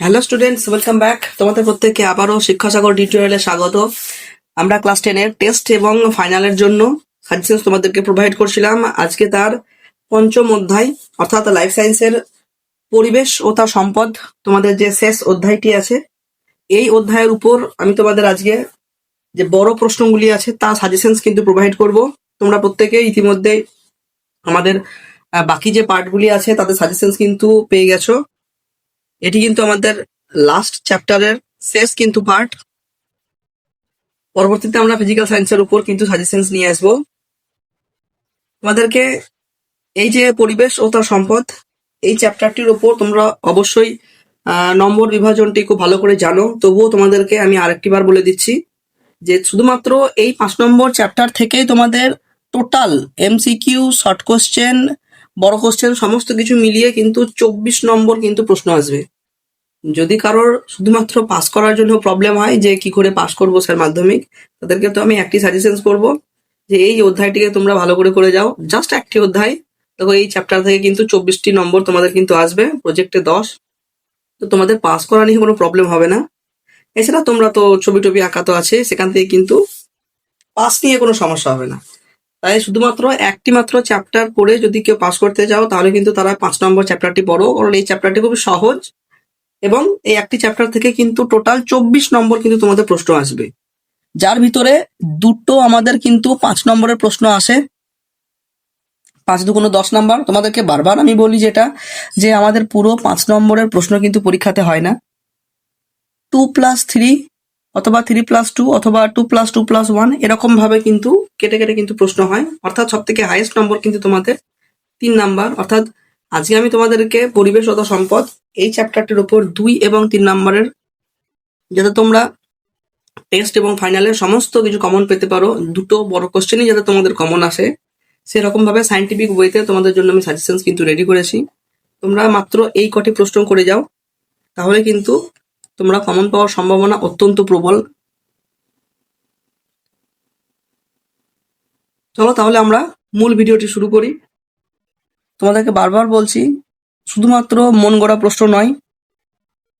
Hello students welcome back তোমাদের প্রত্যেককে আবারও শিক্ষাসাগর টিউটোরিয়ালে স্বাগত। আমরা ক্লাস টেনের টেস্ট এবং ফাইনালের জন্য সাজেশন তোমাদেরকে প্রোভাইড করছিলাম। আজকে তার পঞ্চম অধ্যায়, অর্থাৎ লাইফ সায়েন্সের পরিবেশ ও তার সম্পদ তোমাদের যে শেষ অধ্যায়টি আছে, এই অধ্যায়ের উপর আমি তোমাদের আজকে যে বড় প্রশ্নগুলি আছে তা সাজেশনস কিন্তু প্রোভাইড করব। তোমরা প্রত্যেকে ইতিমধ্যে আমাদের বাকি যে পার্টগুলি আছে, তাদের সাজেশনস কিন্তু পেয়ে গেছো। এটি কিন্তু আমাদের লাস্ট চ্যাপ্টারের শেষ কিন্তু পার্ট পরবর্তীতে আমরা ফিজিক্যাল সায়েন্সের উপর কিন্তু সাজেশনস নিয়ে আসব। তোমাদেরকে এই যে পরিবেশ ও তার সম্পদ, এই চ্যাপ্টারটির উপর তোমরা অবশ্যই নম্বর বিভাজনটি খুব ভালো করে জানো। তবুও তোমাদেরকে আমি আরেকটি বার বলে দিচ্ছি যে শুধুমাত্র এই পাঁচ নম্বর চ্যাপ্টার থেকেই তোমাদের টোটাল এমসিকিউ শর্ট কোশ্চেন বড় কোশ্চেন সমস্ত কিছু মিলিয়ে কিন্তু চব্বিশ নম্বর কিন্তু প্রশ্ন আসবে। যদি কারোর শুধুমাত্র পাস করার জন্য প্রবলেম হয় যে কি করে পাস করব স্যার মাধ্যমিক, তাদেরকে তো আমি একটি সাজেশন করব যে এই অধ্যায়টিকে তোমরা ভালো করে করে যাও। জাস্ট একটি অধ্যায়। দেখো, এই চ্যাপ্টার থেকে কিন্তু চব্বিশটি নম্বর তোমাদের কিন্তু আসবে। প্রজেক্টে দশ। তো তোমাদের পাস করা নিয়ে কোনো প্রবলেম হবে না। এছাড়া তোমরা তো ছবি টবি আঁকা তো আছে সেখান থেকে কিন্তু পাস নিয়ে কোনো সমস্যা হবে না। তাই শুধুমাত্র একটি মাত্র চ্যাপ্টার পড়ে যদি কেউ পাস করতে চাও তাহলে কিন্তু তারা পাঁচ নম্বর চ্যাপ্টারটি পড়ো। কারণ এই চ্যাপ্টারটি খুব সহজ এবং এই একটি চ্যাপ্টার থেকে কিন্তু টোটাল চব্বিশ নম্বর কিন্তু তোমাদের প্রশ্ন আসবে। যার ভিতরে দুটো আমাদের কিন্তু পাঁচ নম্বরের প্রশ্ন আসে। পাঁচ দু কোনো দশ নম্বর, তোমাদেরকে বারবার আমি বলি যেটা, যে আমাদের পুরো পাঁচ নম্বরের প্রশ্ন কিন্তু পরীক্ষাতে হয় না। টু প্লাস থ্রি অথবা থ্রি প্লাস টু অথবা two plus two plus one এরকম ভাবে কিন্তু কেটে কেটে কিন্তু প্রশ্ন হয়। অর্থাৎ সব থেকে হাইয়েস্ট নম্বর কিন্তু তোমাদের তিন নাম্বার অর্থাৎ আজকে আমি তোমাদেরকে পরিবেশ ও সম্পদ এই চ্যাপ্টারটির উপর দুই এবং তিন নাম্বারের যাতে তোমরা টেস্ট এবং ফাইনালে সমস্ত কিছু কমন পেতে পারো। দুটো বড় কোশ্চেনই যাতে তোমাদের কমন আসে। সেরকম ভাবে সাইন্টিফিক ওয়েতে তোমাদের জন্য আমি সাজেশনস কিন্তু রেডি করেছি। তোমরা মাত্র এই কটি প্রশ্ন করে যাও। তাহলে কিন্তু তোমরা কমন পাওয়ার সম্ভাবনা অত্যন্ত প্রবল। চলো তাহলে আমরা মূল ভিডিওটি শুরু করি। তোমাদেরকে বারবার বলছি, শুধুমাত্র মন গড়া প্রশ্ন নয়,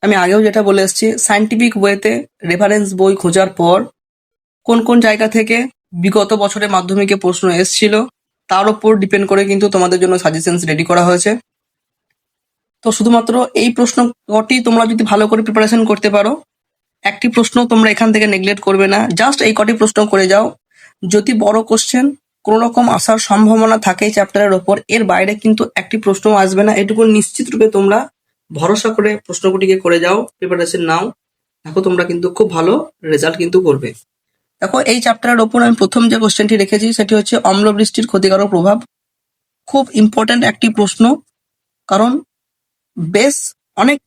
আমি আগেও যেটা বলে এসেছি সাইন্টিফিক ওয়েতে রেফারেন্স বই খোঁজার পর কোন কোন জায়গা থেকে বিগত বছরে মাধ্যমিকে প্রশ্ন এসেছিল, তার উপর ডিপেন্ড করে কিন্তু তোমাদের জন্য সাজেশনস রেডি করা হয়েছে। তো শুধুমাত্র এই প্রশ্ন কটি তোমরা যদি ভালো করে প্রিপারেশন করতে পারো, একটি প্রশ্ন তোমরা এখান থেকে নেগলেক্ট করবে না। জাস্ট এই কটি প্রশ্ন করে যাও। যদি বড় কোশ্চেন কোন রকম আসার সম্ভাবনা থাকে চ্যাপ্টারের ওপর, এর বাইরে কিন্তু একটি প্রশ্ন আসবে না। এটুকু নিশ্চিত রূপে তোমরা ভরসা করে প্রশ্নগুটিকে করে যাও। প্রিপারেশন নাও। দেখো তোমরা কিন্তু খুব ভালো রেজাল্ট কিন্তু করবে। দেখো, এই চ্যাপ্টারের ওপর আমি প্রথম যে কোশ্চেনটি রেখেছি, সেটি হচ্ছে অম্ল বৃষ্টির ক্ষতিকারক প্রভাব। খুব ইম্পর্ট্যান্ট একটি প্রশ্ন। কারণ বেশ অনেক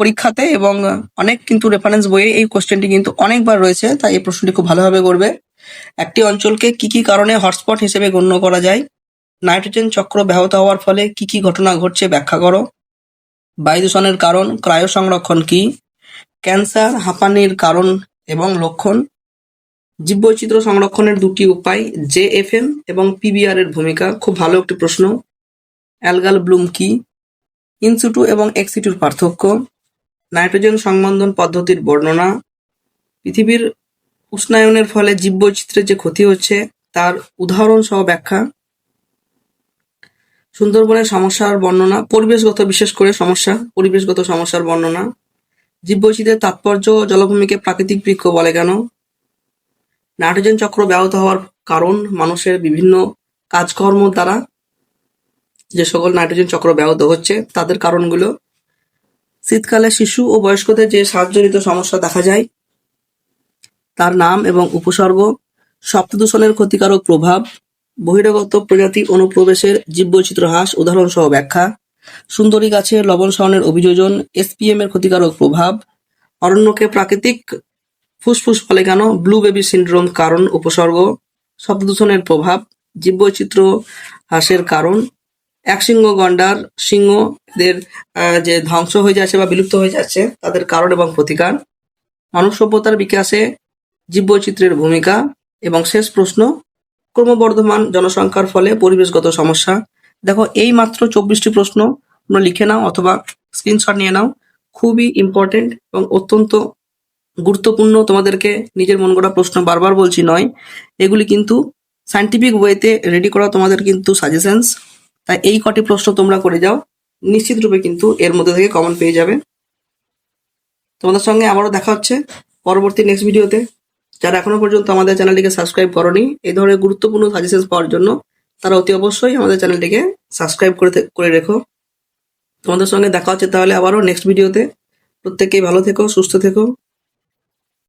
পরীক্ষাতে এবং অনেক কিন্তু রেফারেন্স বইয়ে এই কোশ্চেনটি কিন্তু অনেকবার রয়েছে, তাই এই প্রশ্নটি খুব ভালোভাবে করবে। একটি অঞ্চলকে কি কি কারণে হটস্পট হিসেবে গণ্য করা যায়? নাইট্রোজেন চক্র ব্যাহত হওয়ার ফলে কি কি ঘটনা ঘটছে ব্যাখ্যা করো। বায়ু দূষণের কারণ ক্রায় সংরক্ষণ কি? ক্যান্সার, হাঁপানির কারণ এবং লক্ষণ? জীববৈচিত্র্য সংরক্ষণের দুটি উপায় জেএফএম এবং পিবিআর এর ভূমিকা। খুব ভালো একটি প্রশ্ন। অ্যালগাল ব্লুম কি? ইনসিটু এবং এক্সিটুর পার্থক্য, নাইট্রোজেন সংবন্ধন পদ্ধতির বর্ণনা, পৃথিবীর উষ্ণায়নের ফলে জীববৈচিত্র্যের যে ক্ষতি হচ্ছে তার উদাহরণ সহ ব্যাখ্যা। সুন্দরবনের সমস্যার বর্ণনা, পরিবেশগত, বিশেষ করে সমস্যা, পরিবেশগত সমস্যার বর্ণনা। জীববৈচিত্র্যের তাৎপর্য, জলভূমিকে প্রাকৃতিক বৃক্ষ বলে কেন? নাইট্রোজেন চক্র ব্যাহত হওয়ার কারণ মানুষের বিভিন্ন কাজকর্ম দ্বারা যে সকল নাইট্রোজেন চক্র ব্যাহত হচ্ছে, তাদের কারণগুলো। শীতকালে শিশু ও বয়স্কদের যে শ্বাসজনিত সমস্যা দেখা যায়, তার নাম এবং উপসর্গ শব্দ দূষণের ক্ষতিকারক প্রভাব, বহিরাগত প্রজাতি অনুপ্রবেশের জীববৈচিত্র্য হ্রাস উদাহরণ সহ ব্যাখ্যা, সুন্দরী গাছের লবণ সহনের অভিযোজন এসপিএম এর ক্ষতিকারক প্রভাব, অরণ্যকে প্রাকৃতিক ফুসফুস ফলে কেন, ব্লু বেবি সিন্ড্রোম কারণ, উপসর্গ শব্দ দূষণের প্রভাব, জীববৈচিত্র্য হ্রাসের কারণ একশৃঙ্গ গন্ডার সিংহ এদের যে ধ্বংস হয়ে যাচ্ছে বা বিলুপ্ত হয়ে যাচ্ছে, তাদের কারণ এবং প্রতিকার। মানব সভ্যতার বিকাশে জীববৈচিত্র্যের ভূমিকা এবং শেষ প্রশ্ন, ক্রমবর্ধমান জনসংখ্যার ফলে পরিবেশগত সমস্যা। দেখো, এই মাত্র চব্বিশটি প্রশ্ন তোমরা লিখে নাও অথবা স্ক্রিনশট নিয়ে নাও। খুবই ইম্পর্টেন্ট এবং অত্যন্ত গুরুত্বপূর্ণ তোমাদেরকে নিজের মন করা প্রশ্ন বারবার বলছি নয়। এগুলি কিন্তু সাইন্টিফিক ওয়েতে রেডি করা তোমাদের কিন্তু সাজেশনস তাই এই কটি প্রশ্ন তোমরা করে যাও। নিশ্চিত রূপে কিন্তু এর মধ্যে থেকে কমন পেয়ে যাবে। তোমাদের সঙ্গে আবারও দেখা হচ্ছে পরবর্তী নেক্সট ভিডিওতে যারা এখনও পর্যন্ত আমাদের চ্যানেলটিকে সাবস্ক্রাইব করনি, এই ধরনের গুরুত্বপূর্ণ সাজেশন পাওয়ার জন্য তারা অতি অবশ্যই আমাদের চ্যানেলটিকে সাবস্ক্রাইব করে করে রেখো। তোমাদের সঙ্গে দেখা হচ্ছে তাহলে আবারও নেক্সট ভিডিওতে প্রত্যেকেই ভালো থেকো, সুস্থ থেকো।